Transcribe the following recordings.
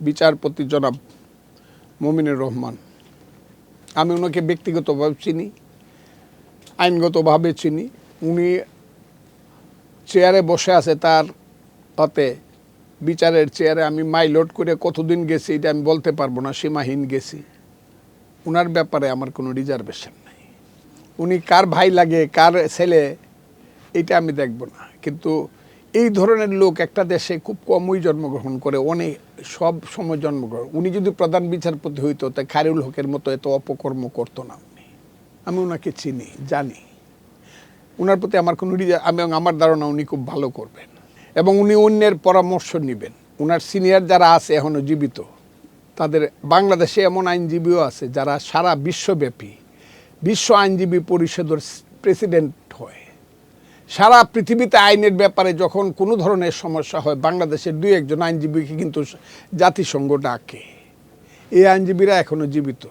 বিচারপতি জনাব মমিনুর রহমান। আমি ওনাকে ব্যক্তিগতভাবে চিনি, আইনগতভাবে চিনি। উনি চেয়ারে বসে আছে তার তাতে, বিচারের চেয়ারে আমি মাইলোড করে কতদিন গেছি এটা আমি বলতে পারব না, সীমাহীন গেছি। ওনার ব্যাপারে আমার কোনো রিজার্ভেশন নাই। উনি কার ভাই লাগে, কার ছেলে, এটা আমি দেখব না। কিন্তু এই ধরনের লোক একটা দেশে খুব কমই জন্মগ্রহণ করে, অনেক, সব সময় জন্মগ্রহণ। উনি যদি প্রধান বিচারপতি হইতো তাই খায়রুল হকের মতো এত অপকর্ম করতো না উনি। আমি ওনাকে চিনি, জানি। ওনার প্রতি আমার কোনো আমি আমার ধারণা উনি খুব ভালো করবেন। এবং উনি অন্যের পরামর্শ নেবেন। ওনার সিনিয়র যারা আছে এখনও জীবিত, তাদের, বাংলাদেশে এমন আইনজীবীও আছে যারা সারা বিশ্বব্যাপী, বিশ্ব আইনজীবী পরিষদের প্রেসিডেন্ট সারা পৃথিবীতে আইনের ব্যাপারে যখন কোনো ধরনের সমস্যা হয়, বাংলাদেশের দুই একজন আইনজীবীকে কিন্তু জাতিসংঘ ডাকে। এই আইনজীবীরা এখনও জীবিত।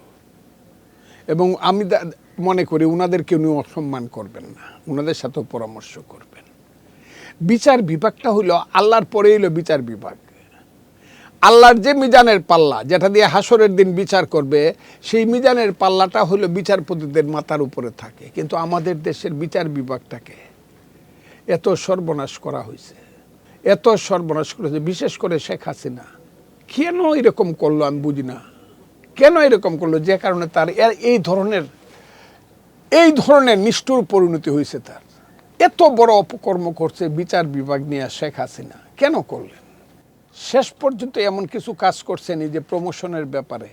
এবং আমি মনে করি উনাদেরকে উনি অসম্মান করবেন না। ওনাদের সাথেও পরামর্শ করবেন। বিচার বিভাগটা হইল আল্লাহর পরে হইল বিচার বিভাগ। আল্লাহর যে মিজানের পাল্লা, যেটা দিয়ে হাসরের দিন বিচার করবে, সেই মিজানের পাল্লাটা হলো বিচারপতিদের মাথার উপরে থাকে। কিন্তু আমাদের দেশের বিচার বিভাগটাকে এত সর্বনাশ করা হয়েছে। এত সর্বনাশ করেছে বিশেষ করে শেখ হাসিনা। কেন এরকম করল আমি বুঝি না। কেন এরকম করল? যে কারণে তার এই ধরনের এই ধরনের নিষ্ঠুর পরিণতি হয়েছে তার। এত বড় অপকর্ম করছে বিচার বিভাগ নিয়ে শেখ হাসিনা। কেন করলেন? শেষ পর্যন্ত এমন কিছু কাজ করছেন এই যে প্রমোশনের ব্যাপারে।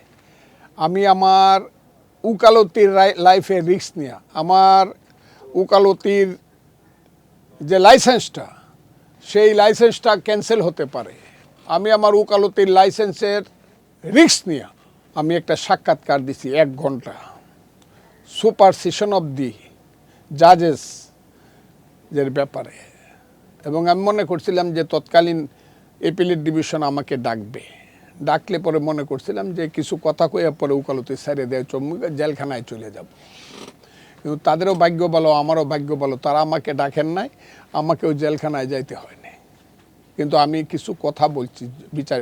আমি আমার উকালতির লাইফে রিস্ক নিয়ে, আমার উকালতির যে লাইসেন্সটা, সেই লাইসেন্সটা ক্যান্সেল হতে পারে। আমি আমার উকালতির লাইসেন্সের রিস্ক নিয়ে আমি একটা সাক্ষাৎকার দিছি এক ঘণ্টা। সুপার সেশন অফ দি জাজেস এর ব্যাপারে। এবং আমি মনে করছিলাম যে তৎকালীন এপিলেট ডিভিশন আমাকে ডাকবে। ডাকলে পরে মনে করছিলাম যে কিছু কথা কয়ে পরে উকালতি সারিয়ে দেয় জেলখানায় চলে যাব। কিন্তু তাদেরও ভাগ্য বলো আমারও ভাগ্য বলো তারা আমাকে ডাকেন নাই, আমাকেও জেলখানায় যাইতে হয়নি কিন্তু আমি কিছু কথা বলছি, বিচার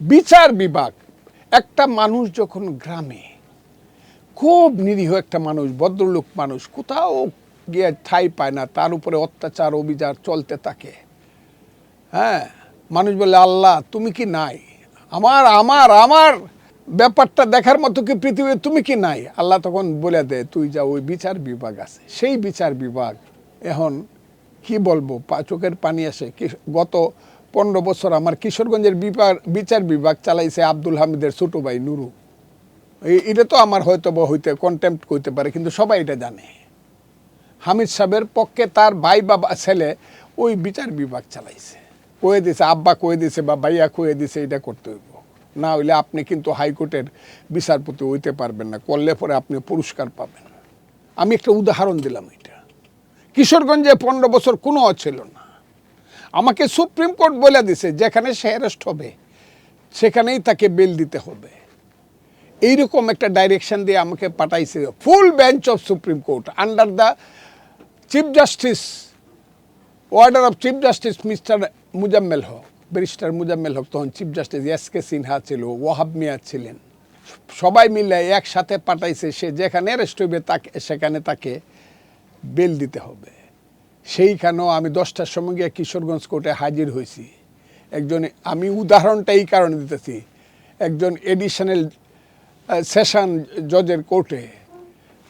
বিচার বিভাগ। একটা মানুষ যখন গ্রামে, খুব নিরীহ একটা মানুষ, ভদ্রলোক মানুষ, কোথাও গিয়ে ঠাই পায় না, তার উপরে অত্যাচার, অবিচার চলতে থাকে। হ্যাঁ? মানুষ বলে, আল্লাহ, তুমি কি নাই? আমার আমার আমার! ব্যাপারটা দেখার মতো কি পৃথিবী তুমি কি নাই? আল্লাহ তখন বলে দেয়, তুই যা ওই বিচার বিভাগ আছে। সেই বিচার বিভাগ এখন কি বলব? পা- চোখের পানি আসে। কি- গত পনেরো বছর আমার কিশোরগঞ্জের বিপার বিচার বিভাগ চালাইছে আব্দুল হামিদের ছোট ভাই নুরু। এটা তো আমার হয়তো বা হইতে কন্টেম্প করতে পারে, কিন্তু সবাই এটা জানে। হামিদ সাহেবের পক্ষে তার ভাই বাবা, ছেলে ওই বিচার বিভাগ চালাইছে। কয়ে দিছে, আব্বা কয়ে দিছে বা ভাইয়া কয়ে দিছে, এটা করতে হইব। না হইলে আপনি কিন্তু হাইকোর্টের বিচারপতি হইতে পারবেন না, করলে পরে আপনি পুরস্কার পাবেন। আমি একটা উদাহরণ দিলাম এটা। কিশোরগঞ্জে পনেরো বছর কোনো ছিল না। আমাকে সুপ্রিম কোর্ট বলে দিছে, যেখানে সে অ্যারেস্ট হবে, সেখানেই তাকে বেল দিতে হবে। এইরকম একটা ডাইরেকশন দিয়ে আমাকে পাঠাইছে full bench of supreme court under the chief justice order of chief justice mister Muzammel Haque. Barrister Muzammel Haque তখন chief justice S K Sinha ছিল, ওয়াহাব মিয়া ছিলেন। সবাই মিলে একসাথে পাঠাইছে, সে যেখানে অ্যারেস্ট হইবে তাকে, সেখানে তাকে বেল দিতে হবে। সেইখানেও আমি দশটার সময় গিয়ে কিশোরগঞ্জ কোর্টে হাজির হয়েছি একজন, আমি উদাহরণটা এই কারণে দিতেছি, একজন এডিশনাল সেশন জজের কোর্টে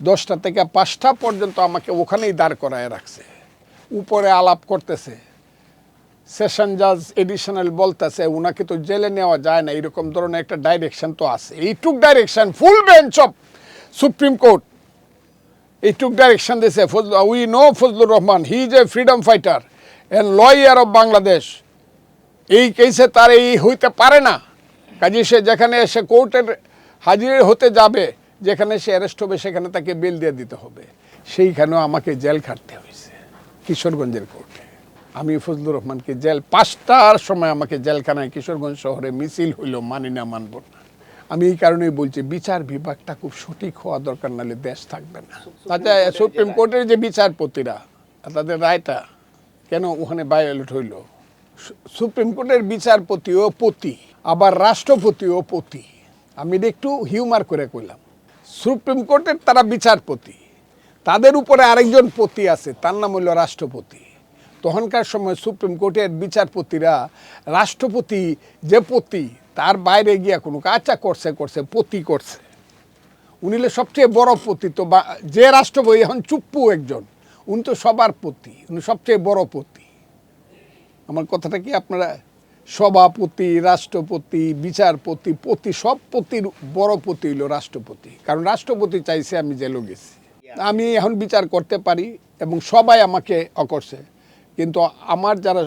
দশটা থেকে পাঁচটা পর্যন্ত আমাকে ওখানেই দাঁড় করায় রাখছে। উপরে আলাপ করতেছে। সেশন জাজ এডিশনাল বলতেছে, উনাকে তো জেলে নেওয়া যায় না। এরকম ধরনের একটা ডাইরেকশন তো আছে। এইটুক direction full bench of supreme court এইটুক ডাইরেকশন দিয়েছে we know Fazlur Rahman he is a freedom fighter and lawyer of Bangladesh এই কেসে তার এই হইতে পারে না। কাজে সে যেখানে এসে কোর্টের হাজির হতে যাবে, যেখানে সে অ্যারেস্ট হবে, সেখানে তাকে বেল দিয়ে দিতে হবে। সেইখানেও আমাকে জেল খাটতে হয়েছে, কিশোরগঞ্জের কোর্টে। আমি ফজলুর রহমানকে জেল, পাঁচটার সময় আমাকে জেলখানায় কিশোরগঞ্জ শহরে মিছিল হইল, মানি না মানব না। আমি এই কারণেই বলছি, বিচার বিভাগটা খুব সঠিক হওয়া দরকার, নাহলে দেশ থাকবে না। আচ্ছা সুপ্রিম কোর্টের যে বিচারপতিরা, তাদের রায়টা কেন ওখানে বায়োলেট হইল? সুপ্রিম কোর্টের বিচারপতি ও পতি, আবার রাষ্ট্রপতিও পতি। আমি একটু হিউমার করে কইলাম। সুপ্রিম কোর্টের তারা বিচারপতি, তাদের উপরে আরেকজন পতি আছে, তার নাম হইল রাষ্ট্রপতি। তখনকার সময় সুপ্রিম কোর্টের বিচারপতিরা, রাষ্ট্রপতি যে পতি, তার বাইরে গিয়া কোনো কাজটা করছে করছে, পতি করছে। উনি সবচেয়ে বড় পতি তো বা- যে রাষ্ট্রপতি এখন চুপ্পু একজন, উনি তো সবার পতি, উনি সবচেয়ে বড় পতি। আমার কথাটা কি আপনারা, সভাপতি, রাষ্ট্রপতি, বিচারপতি, পতি, সব পতির বড় পতি হইল রাষ্ট্রপতি। কারণ রাষ্ট্রপতি চাইছে আমি জেলো গেছি। আমি এখন বিচার করতে পারি এবং সবাই আমাকে অকরছে কিন্তু আমার যারা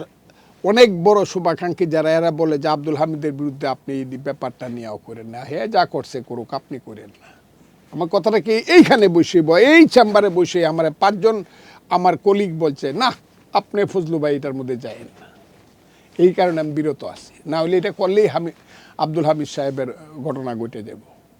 অনেক বড় শুভাকাঙ্ক্ষী যারা, এরা বলে যে আব্দুল হামিদের বিরুদ্ধে আপনি এই ব্যাপারটা নিয়েও করেন না। হ্যাঁ যা করছে করুক, আপনি করেন না। আমার কথাটা কি এইখানে বসে এই চেম্বারে বসে আমার পাঁচজন আমার কলিগ বলছে, না, আপনি ফজলু ভাই এটার মধ্যে যায়েন না। এই কারণে আমি বিরত আছি। না হলে এটা করলেই হামি আব্দুল হামিদ সাহেবের ঘটনা ঘটে যাব।